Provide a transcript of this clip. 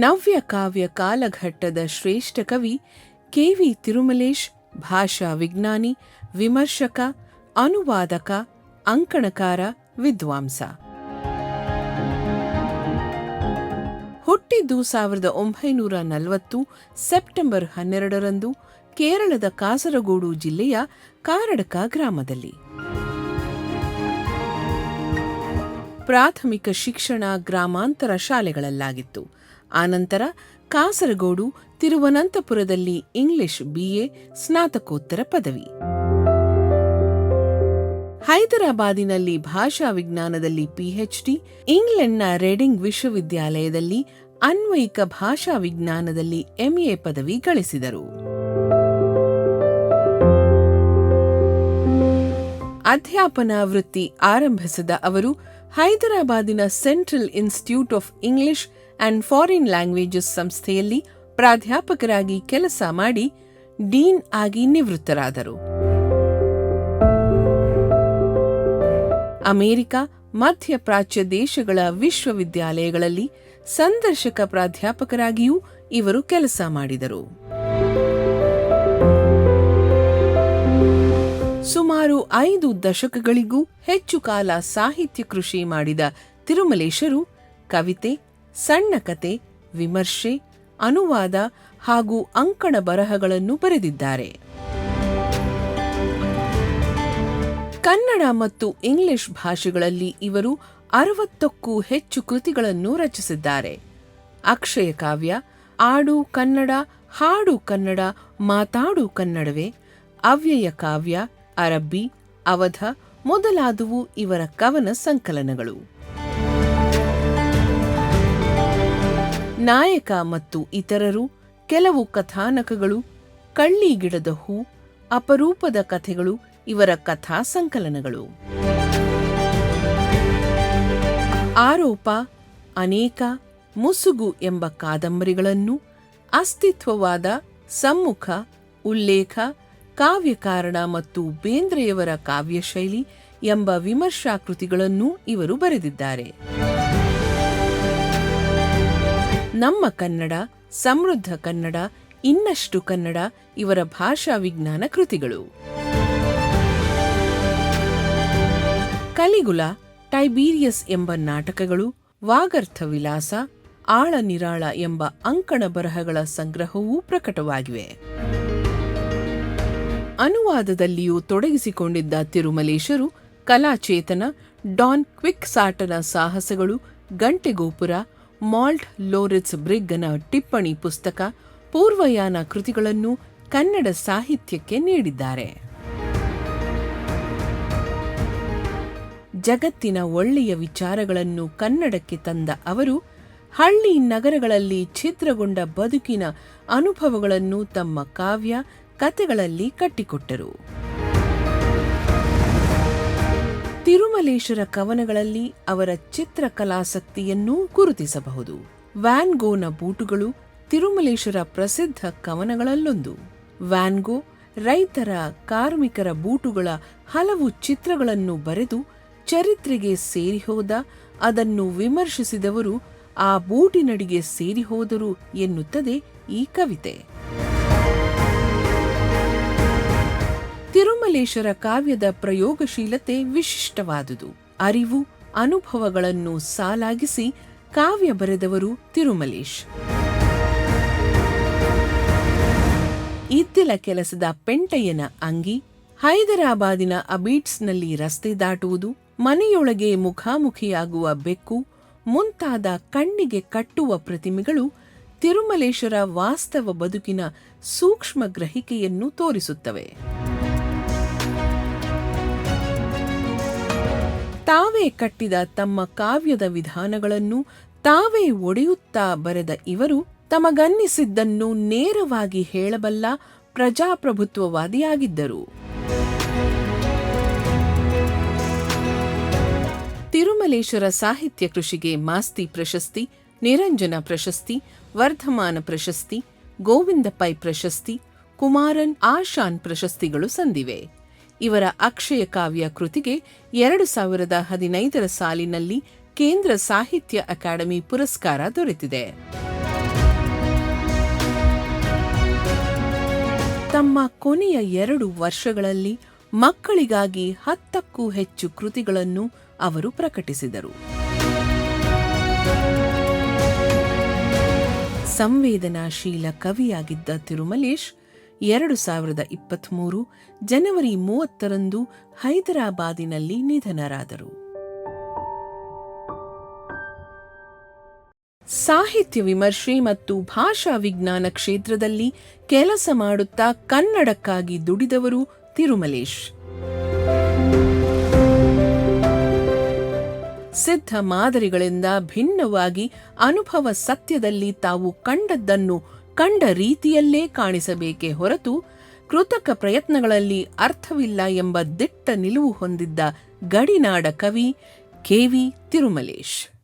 ನವ್ಯ ಕಾವ್ಯ ಕಾಲಘಟ್ಟದ ಶ್ರೇಷ್ಠ ಕವಿ K V Thirumalesh, ಭಾಷಾ ವಿಜ್ಞಾನಿ, ವಿಮರ್ಶಕ, ಅನುವಾದಕ, ಅಂಕಣಕಾರ, ವಿದ್ವಾಂಸ. ಹುಟ್ಟಿದ್ದು ಸಾವಿರದ ಒಂಬೈನೂರ ನಲವತ್ತು ಸೆಪ್ಟೆಂಬರ್ ಹನ್ನೆರಡರಂದು ಕೇರಳದ ಕಾಸರಗೋಡು ಜಿಲ್ಲೆಯ ಕಾರಡಕ ಗ್ರಾಮದಲ್ಲಿ. ಪ್ರಾಥಮಿಕ ಶಿಕ್ಷಣ ಗ್ರಾಮಾಂತರ ಶಾಲೆಗಳಲ್ಲಾಗಿತ್ತು. ಆನಂತರ ಕಾಸರಗೋಡು ತಿರುವನಂತಪುರದಲ್ಲಿ ಇಂಗ್ಲಿಷ್ ಬಿಎ ಸ್ನಾತಕೋತ್ತರ ಪದವಿ. ಹೈದರಾಬಾದಿನಲ್ಲಿ ಭಾಷಾ ವಿಜ್ಞಾನದಲ್ಲಿ ಪಿಎಚ್ಡಿ, ಇಂಗ್ಲೆಂಡ್ನ ರೆಡಿಂಗ್ ವಿಶ್ವವಿದ್ಯಾಲಯದಲ್ಲಿ ಅನ್ವಯಿಕ ಭಾಷಾ ವಿಜ್ಞಾನದಲ್ಲಿ ಎಂಎ ಪದವಿ ಗಳಿಸಿದರು. ಅಧ್ಯಾಪನ ವೃತ್ತಿ ಆರಂಭಿಸಿದ ಅವರು ಹೈದರಾಬಾದಿನ central institute of English and foreign languages ಸಂಸ್ಥೆಯಲ್ಲಿ ಪ್ರಾಧ್ಯಾಪಕರಾಗಿ ಕೆಲಸ ಮಾಡಿ ಡೀನ್ ಆಗಿ ನಿವೃತ್ತರಾದರು. ಅಮೆರಿಕ ಮಧ್ಯಪ್ರಾಚ್ಯ ದೇಶಗಳ ವಿಶ್ವವಿದ್ಯಾಲಯಗಳಲ್ಲಿ ಸಂದರ್ಶಕ ಪ್ರಾಧ್ಯಾಪಕರಾಗಿಯೂ ಇವರು ಕೆಲಸ ಮಾಡಿದರು. ಸುಮಾರು ಐದು ದಶಕಗಳಿಗೂ ಹೆಚ್ಚು ಕಾಲ ಸಾಹಿತ್ಯ ಕೃಷಿ ಮಾಡಿದ ತಿರುಮಲೇಶರು ಕವಿತೆ ಸಣ್ಣ ಕತೆ, ವಿಮರ್ಶೆ, ಅನುವಾದ ಹಾಗೂ ಅಂಕಣ ಬರಹಗಳನ್ನು ಬರೆದಿದ್ದಾರೆ. ಕನ್ನಡ ಮತ್ತು ಇಂಗ್ಲಿಷ್ ಭಾಷೆಗಳಲ್ಲಿ ಇವರು ಅರವತ್ತಕ್ಕೂ ಹೆಚ್ಚು ಕೃತಿಗಳನ್ನು ರಚಿಸಿದ್ದಾರೆ. ಅಕ್ಷಯ ಕಾವ್ಯ, ಆಡು ಕನ್ನಡ, ಹಾಡು ಕನ್ನಡ, ಮಾತಾಡು ಕನ್ನಡವೇ, ಅವ್ಯಯ ಕಾವ್ಯ, ಅರಬ್ಬಿ, ಅವಧ ಮೊದಲಾದವು ಇವರ ಕವನ ಸಂಕಲನಗಳು. ನಾಯಕ ಮತ್ತು ಇತರರು, ಕೆಲವು ಕಥಾನಕಗಳು, ಕಳ್ಳಿ ಗಿಡದ ಹೂ, ಅಪರೂಪದ ಕಥೆಗಳು, ಇವರ ಕಥಾ ಸಂಕಲನಗಳು. ಆರೋಪ, ಅನೇಕ, ಮುಸುಗು ಎಂಬ ಕಾದಂಬರಿಗಳನ್ನು ಅಸ್ತಿತ್ವವಾದ ಸಮ್ಮುಖ, ಉಲ್ಲೇಖ, ಕಾವ್ಯಕಾರಣ ಮತ್ತು ಬೇಂದ್ರೆಯವರ ಕಾವ್ಯಶೈಲಿ ಎಂಬ ವಿಮರ್ಶಾ ಕೃತಿಗಳನ್ನೂ ಇವರು ಬರೆದಿದ್ದಾರೆ. ನಮ್ಮ ಕನ್ನಡ, ಸಮೃದ್ಧ ಕನ್ನಡ, ಇನ್ನಷ್ಟು ಕನ್ನಡ, ಇವರ ಭಾಷಾ ವಿಜ್ಞಾನ ಕೃತಿಗಳು. ಕಲಿಗುಲ, ಟೈಬೀರಿಯಸ್ ಎಂಬ ನಾಟಕಗಳು, ವಾಗರ್ಥ ವಿಲಾಸ, ಆಳ ನಿರಾಳ ಎಂಬ ಅಂಕಣ ಬರಹಗಳ ಸಂಗ್ರಹವೂ ಪ್ರಕಟವಾಗಿವೆ. ಅನುವಾದದಲ್ಲಿಯೂ ತೊಡಗಿಸಿಕೊಂಡಿದ್ದ ತಿರುಮಲೇಶರು, ಕಲಾಚೇತನ ಡಾನ್ ಕ್ವಿಕ್ ಸಾಟನ ಸಾಹಸಗಳು ಗಂಟೆಗೋಪುರ ಮಾಲ್ಟ್ ಲೋರಿಟ್ಸ್ ಬ್ರಿಗ್ಗನ ಟಿಪ್ಪಣಿ ಪುಸ್ತಕ ಪೂರ್ವಯಾನ ಕೃತಿಗಳನ್ನು ಕನ್ನಡ ಸಾಹಿತ್ಯಕ್ಕೆ ನೀಡಿದ್ದಾರೆ. ಜಗತ್ತಿನ ಒಳ್ಳೆಯ ವಿಚಾರಗಳನ್ನು ಕನ್ನಡಕ್ಕೆ ತಂದ ಅವರು ಹಳ್ಳಿ ನಗರಗಳಲ್ಲಿ ಛಿದ್ರಗೊಂಡ ಬದುಕಿನ ಅನುಭವಗಳನ್ನು ತಮ್ಮ ಕಾವ್ಯ ಕತೆಗಳಲ್ಲಿ ಕಟ್ಟಿಕೊಟ್ಟರು. ತಿರುಮಲೇಶರ ಕವನಗಳಲ್ಲಿ ಅವರ ಚಿತ್ರಕಲಾಸಕ್ತಿಯನ್ನೂ ಗುರುತಿಸಬಹುದು. ವ್ಯಾನ್ಗೋನ ಬೂಟುಗಳು ತಿರುಮಲೇಶ್ವರ ಪ್ರಸಿದ್ಧ ಕವನಗಳಲ್ಲೊಂದು. ವ್ಯಾನ್ಗೋ ರೈತರ ಕಾರ್ಮಿಕರ ಬೂಟುಗಳ ಹಲವು ಚಿತ್ರಗಳನ್ನು ಬರೆದು ಚರಿತ್ರೆಗೆ ಸೇರಿಹೋದ, ಅದನ್ನು ವಿಮರ್ಶಿಸಿದವರು ಆ ಬೂಟಿನಡಿಗೆ ಸೇರಿಹೋದರು ಎನ್ನುತ್ತದೆ ಈ ಕವಿತೆ. ತಿರುಮಲೇಶರ ಕಾವ್ಯದ ಪ್ರಯೋಗಶೀಲತೆ ವಿಶಿಷ್ಟವಾದುದು. ಅರಿವು, ಅನುಭವಗಳನ್ನು ಸಾಲಾಗಿಸಿ ಕಾವ್ಯ ಬರೆದವರು ತಿರುಮಲೇಶ್. ಇತ್ತಿಲ ಕೆಲಸದ ಪೆಂಟಯ್ಯನ ಅಂಗಿ, ಹೈದರಾಬಾದಿನ ಅಬೀಟ್ಸ್ನಲ್ಲಿ ರಸ್ತೆ ದಾಟುವುದು, ಮನೆಯೊಳಗೆ ಮುಖಾಮುಖಿಯಾಗುವ ಬೆಕ್ಕು, ಮುಂತಾದ ಕಣ್ಣಿಗೆ ಕಟ್ಟುವ ಪ್ರತಿಮೆಗಳು ತಿರುಮಲೇಶರ ವಾಸ್ತವ ಬದುಕಿನ ಸೂಕ್ಷ್ಮ ಗ್ರಹಿಕೆಯನ್ನು ತೋರಿಸುತ್ತವೆ. ತಾವೇ ಕಟ್ಟಿದ ತಮ್ಮ ಕಾವ್ಯದ ವಿಧಾನಗಳನ್ನು ತಾವೇ ಒಡೆಯುತ್ತಾ ಬರೆದ ಇವರು ತಮಗನ್ನಿಸಿದ್ದನ್ನು ನೇರವಾಗಿ ಹೇಳಬಲ್ಲ ಪ್ರಜಾಪ್ರಭುತ್ವವಾದಿಯಾಗಿದ್ದರು. ತಿರುಮಲೇಶ್ವರ ಸಾಹಿತ್ಯ ಕೃಷಿಗೆ ಮಾಸ್ತಿ ಪ್ರಶಸ್ತಿ, ನಿರಂಜನ ಪ್ರಶಸ್ತಿ, ವರ್ಧಮಾನ ಪ್ರಶಸ್ತಿ ಗೋವಿಂದ ಪೈ ಪ್ರಶಸ್ತಿ, ಕುಮಾರನ್ ಆಶಾನ್ ಪ್ರಶಸ್ತಿಗಳು ಸಂದಿವೆ. ಇವರ ಅಕ್ಷಯ ಕಾವ್ಯ ಕೃತಿಗೆ ಎರಡು ಸಾವಿರದ ಹದಿನೈದರ ಸಾಲಿನಲ್ಲಿ ಕೇಂದ್ರ ಸಾಹಿತ್ಯ ಅಕಾಡೆಮಿ ಪುರಸ್ಕಾರ ದೊರೆತಿದೆ. ತಮ್ಮ ಕೊನೆಯ ಎರಡು ವರ್ಷಗಳಲ್ಲಿ ಮಕ್ಕಳಿಗಾಗಿ ಹತ್ತಕ್ಕೂ ಹೆಚ್ಚು ಕೃತಿಗಳನ್ನು ಅವರು ಪ್ರಕಟಿಸಿದರು. ಸಂವೇದನಾಶೀಲ ಕವಿಯಾಗಿದ್ದ ತಿರುಮಲೇಶ್ ಎರಡು ಸಾವಿರದ ಇಪ್ಪತ್ತ್ಮೂರು ಜನವರಿ ಮೂವತ್ತರಂದು ಹೈದರಾಬಾದಿನಲ್ಲಿ ನಿಧನರಾದರು. ಸಾಹಿತ್ಯ ವಿಮರ್ಶೆ ಮತ್ತು ಭಾಷಾ ವಿಜ್ಞಾನ ಕ್ಷೇತ್ರದಲ್ಲಿ ಕೆಲಸ ಮಾಡುತ್ತಾ ಕನ್ನಡಕ್ಕಾಗಿ ದುಡಿದವರು ತಿರುಮಲೇಶ್. ಸಿದ್ಧ ಮಾದರಿಗಳಿಂದ ಭಿನ್ನವಾಗಿ ಅನುಭವ ಸತ್ಯದಲ್ಲಿ ತಾವು ಕಂಡದ್ದನ್ನು ಕಂಡ ರೀತಿಯಲ್ಲೇ ಕಾಣಿಸಬೇಕೇ ಹೊರತು ಕೃತಕ ಪ್ರಯತ್ನಗಳಲ್ಲಿ ಅರ್ಥವಿಲ್ಲ ಎಂಬ ದಿಟ್ಟ ನಿಲುವು ಹೊಂದಿದ್ದ ಗಡಿನಾಡ ಕವಿ ಕೆವಿ ತಿರುಮಲೇಶ್.